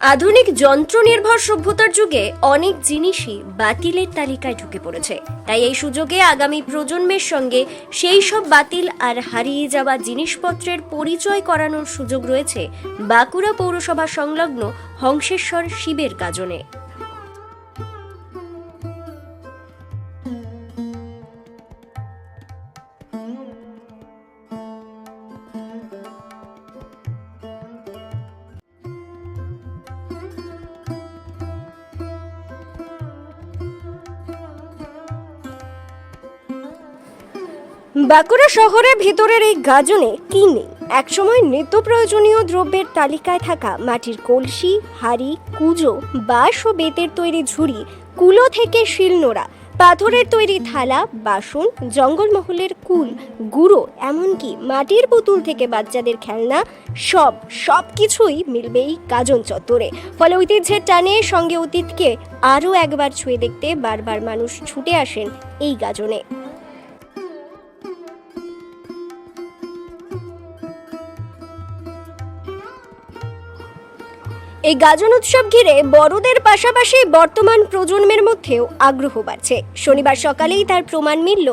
আধুনিক যন্ত্র নির্ভর সভ্যতার যুগে অনেক জিনিসই বাতিলের তালিকায় ঢুকে পড়েছে। তাই এই সুযোগে আগামী প্রজন্মের সঙ্গে সেই সব বাতিল আর হারিয়ে যাওয়া জিনিসপত্রের পরিচয় করানোর সুযোগ রয়েছে বাঁকুড়া পৌরসভা সংলগ্ন হংসেশ্বর শিবের গাজনে। বাঁকুড়া শহরের ভেতরের এই গাজনে কি নেই? একসময় নিত্য প্রয়োজনীয় দ্রব্যের তালিকায় থাকা মাটির কলসি, হাড়ি, কুজো, বাঁশ ও বেতের তৈরি ঝুড়ি, কুলো থেকে শিলনোড়া পাথরের তৈরি থালা, বাসন, জঙ্গলমহলের কুল, গুঁড়ো, এমনকি মাটির পুতুল থেকে বাচ্চাদের খেলনা, সব সব কিছুই মিলবে এই গাজন চত্বরে। ফলে ঐতিহ্যের টানে সঙ্গে অতীতকে আরও একবার ছুঁয়ে দেখতে বারবার মানুষ ছুটে আসেন এই গাজনে। এই গাজন উৎসব ঘিরে বড়দের পাশাপাশি বর্তমান প্রজন্মের মধ্যেও আগ্রহ বাড়ছে। শনিবার সকালেই তার প্রমাণ মিলল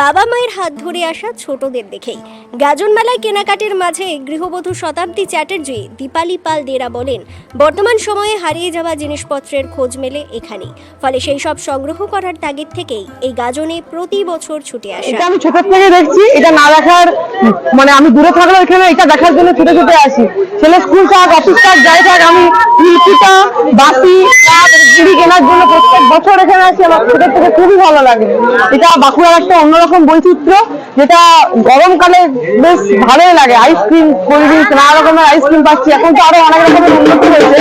বাবা মায়ের হাত ধরে আসা ছোটদের দেখেই। গাজন মেলায় কেনাকাটির মাঝে গৃহবধূ শতাব্দী চ্যাটার্জি দীপালি পাল দেরা বলেন, বর্তমান সময়ে হারিয়ে যাওয়া জিনিসপত্রের খোঁজ মেলে এখানেই। ফলে সেই সব সংগ্রহ করার তাগিদ থেকেই এই গাজনে প্রতি বছর ছুটে আসে। আমি ছোট থেকে দেখছি, এটা না দেখার মানে আমি দূরে থাকলেও এখানে এটা দেখার জন্য ছুটে ছুটে আসি। ছেলে স্কুল থাক, অফিস থাক, যাই থাক, আমি শিল্পীটা বাসি কেনার জন্য প্রত্যেক বছর এখানে আসি আমার ছোট থেকে খুবই ভালো লাগে। এটা বাঁকুড়ার একটা অন্যরকম বৈচিত্র্য, যেটা গরমকালে বেশ ভালোই লাগে। আইসক্রিম কোল্ড ড্রিঙ্কস নানা রকমের আইসক্রিম পাচ্ছি। এখন তো আরও অনেক রকমের উন্নতি হয়েছে।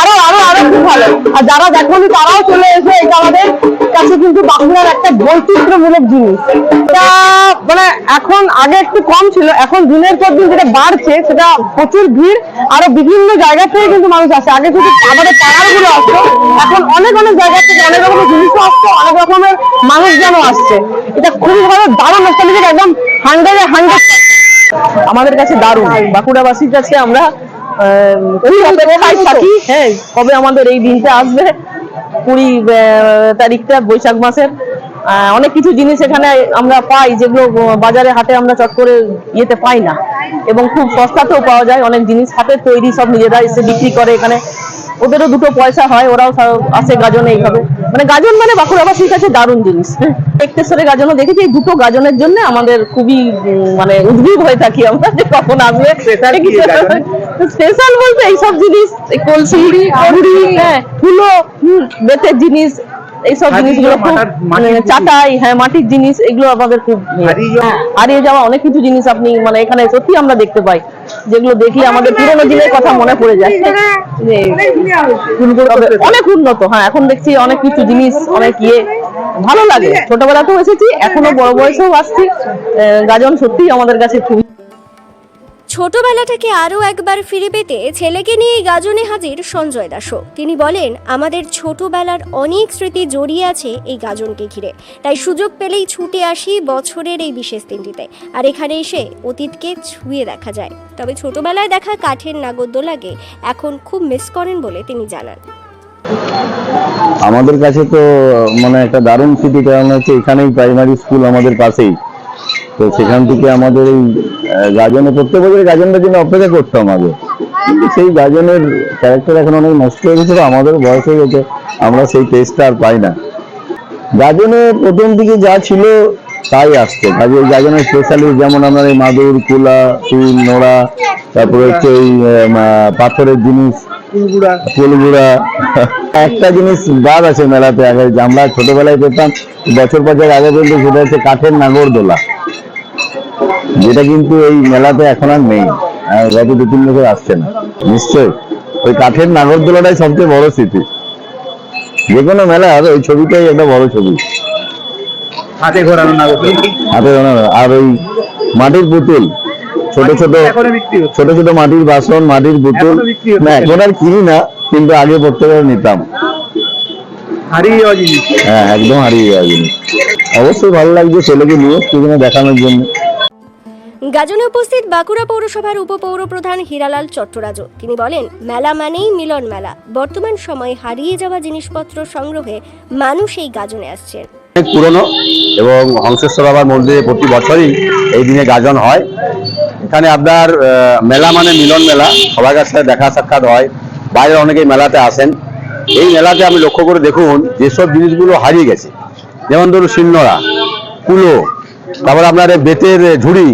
আরও আরও আরও খুব ভালো। আর যারা দেখনি তারাও চলে এসে এটা আমাদের কাছে কিন্তু বাঁকুড়ার একটা বৈচিত্র্যমূলক জিনিস। এটা মানে এখন আগে একটু কম ছিল, এখন দিনের পর দিন যেটা বাড়ছে, সেটা প্রচুর ভিড়, আরও বিভিন্ন জায়গা থেকে কিন্তু মানুষ আসে। আগে শুধু আমাদের পাড়ারগুলো আসতো, এখন অনেক অনেক জায়গা থেকে অনেক রকমের জিনিসও আসছে অনেক রকমের মানুষজনও আসছে। এটা খুবই ভালো দারুণ একটা জিনিস একদম হান্ড্রেডে হান্ড্রেড আমাদের কাছে দারুণ। বাঁকুড়াবাসীর কাছে আমরা থাকি হ্যাঁ কবে আমাদের এই দিনটা আসবে? কুড়ি তারিখটা বৈশাখ মাসের। অনেক কিছু জিনিস এখানে আমরা পাই যেগুলো বাজারে হাটে আমরা চট করে ইয়েতে পাই না। এবং খুব সস্তাতেও পাওয়া যায় অনেক জিনিস হাতের তৈরি সব নিজেরা এসে বিক্রি করে এখানে। ওদেরও দুটো পয়সা হয় ওরাও আসে গাজনে এইভাবে। মানে গাজন মানে বাঁকুড়াবাসীর কাছে দারুণ জিনিস। একটেশ্বরে গাজনও দেখেছি এই দুটো গাজনের জন্য আমাদের খুবই মানে উদ্ভিদ হয়ে থাকি আমরা যে কখন আসবে। স্পেশাল বলতে এইসব জিনিস কলসি হ্যাঁ ফুলো হম বেতের জিনিস এইসব জিনিসগুলো খুব মানে। চাটাই হ্যাঁ মাটির জিনিস এগুলো আমাদের খুব। হারিয়ে যাওয়া- হ্যাঁ, হারিয়ে যাওয়া অনেক কিছু জিনিস আপনি মানে এখানে সত্যি আমরা দেখতে পাই যেগুলো দেখলে আমাদের পুরোনো দিনের কথা মনে পড়ে যায় অনেক উন্নত হ্যাঁ এখন দেখছি অনেক কিছু জিনিস অনেক ইয়ে ভালো লাগে ছোটবেলাতেও এসেছি এখনও বড় বয়সেও আসছি আহ, গাজন সত্যি আমাদের কাছে খুবই ছোটবেলাটাকে আরও একবার ফিরে পেতে ছেলেকে নিয়ে গাজনে হাজির সঞ্জয় দাসও। তিনি বলেন, আমাদের ছোটবেলার অনেক স্মৃতি জড়িয়ে আছে এই গাজনকে ঘিরে। তাই সুযোগ পেলেই ছুটে আসি বছরের এই বিশেষ দিনটিতে। আর এখানে এসে অতীতকে ছুঁয়ে দেখা যায়। তবে ছোটবেলায় দেখা কাঠের নাগরদোলাকে এখন খুব মিস করেন বলে তিনি জানান। আমাদের কাছে তো মানে একটা দারুণ স্মৃতি, কারণ হচ্ছে এখানেই প্রাইমারি স্কুল আমাদের পাশেই। তো সেখান থেকে আমাদের এই গাজনে প্রত্যেক বছর গাজনটার জন্য অপেক্ষা করতাম আগে কিন্তু সেই গাজনের ক্যারেক্টার এখন অনেক নষ্ট হয়ে গেছে আমাদের বয়স হয়ে গেছে আমরা সেই টেস্টটা আর পাই না। গাজনে প্রথম দিকে যা ছিল তাই আসতো কাজে গাজনের স্পেশালি যেমন আমরা এই মাদুর কুলা চুল নোড়া তারপরে হচ্ছে এই পাথরের জিনিস ফুলগুড়া। একটা জিনিস বাদ আছে মেলাতে আগে আমরা ছোটবেলায় পেতাম বছর বছর আগে পর্যন্ত সেটা হচ্ছে কাঠের নাগরদোলা। যেটা কিন্তু এই মেলাতে এখন আর নেই। গত দু তিন বছর আসছে না। নিশ্চয়ই। ওই কাঠের নাগরদোলাটাই সবচেয়ে বড় স্মৃতি। যে কোনো মেলা আর ওই ছবিটাই একটা বড় ছবি। হাতে ঘোরানো হাতে বানানো। আর ওই মাটির পুতুল। ছোট ছোট ছোট ছোট মাটির বাসন মাটির পুতুল। না এখন আর কিনি না কিন্তু আগে প্রত্যেকবার নিতাম। হারিয়ে যাওয়া জিনিস। হ্যাঁ একদম হারিয়ে যাওয়া জিনিস। অবশ্যই ভালো লাগছে ছেলেকে নিয়ে সেখানে দেখানোর জন্য। গাজনে উপস্থিত বাঁকুড়া পৌরসভার উপপৌর প্রধান হীরালাল চট্টরাজ। তিনি বলেন, মেলা মানেই মিলন মেলা। বর্তমান সময়ে হারিয়ে যাওয়া জিনিসপত্র সংগ্রহে মানুষ এই গাজনে আসছেন। অনেক পুরনো এবং হংসেশ্বর বাবার মন্দিরে প্রতি বছরই এই দিনে গাজন হয়। এখানে আপনার মেলা মানে মিলন মেলা। সবার কাছ দেখা সাক্ষাৎ হয়। বাইরে অনেকেই মেলাতে আসেন। এই মেলাতে আমি লক্ষ্য করে দেখুন, যেসব জিনিসগুলো হারিয়ে গেছে, যেমন ধরুন শিলনোড়া, কুলো তারপরে আপনার বেতের ঝুড়ি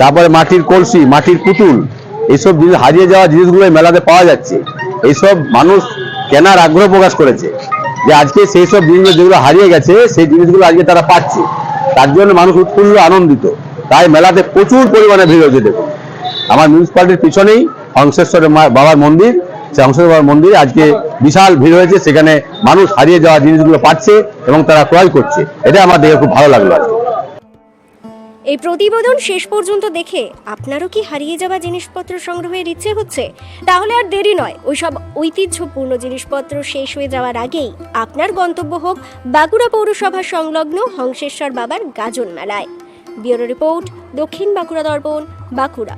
তারপরে মাটির কলসি মাটির পুতুল এইসব জিনিস হারিয়ে যাওয়া জিনিসগুলো মেলাতে পাওয়া যাচ্ছে। এইসব মানুষ কেনার আগ্রহ প্রকাশ করেছে যে আজকে সেই সব জিনিস যেগুলো হারিয়ে গেছে সেই জিনিসগুলো আজকে তারা পাচ্ছে। তার জন্য মানুষ উৎফুল্ল আনন্দিত। তাই মেলাতে প্রচুর পরিমাণে ভিড় হয়েছে দেখুন। আমার মিউনিসিপালিটির পিছনেই হংসেশ্বরের বাবার মন্দির। সেই হংসেশ্বর বাবার মন্দিরে আজকে বিশাল ভিড় হয়েছে। সেখানে মানুষ হারিয়ে যাওয়া জিনিসগুলো পাচ্ছে এবং তারা ক্রয় করছে। এটা আমার দেখে খুব ভালো লাগল আজকে। এই প্রতিবেদন শেষ পর্যন্ত দেখে আপনারও কি হারিয়ে যাওয়া জিনিসপত্র সংগ্রহের ইচ্ছে হচ্ছে? তাহলে আর দেরি নয়। ওইসব ঐতিহ্যপূর্ণ জিনিসপত্র শেষ হয়ে যাওয়ার আগেই আপনার গন্তব্য হোক বাঁকুড়া পৌরসভা সংলগ্ন হংসেশ্বর বাবার গাজন মেলায়। ব্যুরো রিপোর্ট, দক্ষিণ বাঁকুড়া দর্পণ, বাঁকুড়া।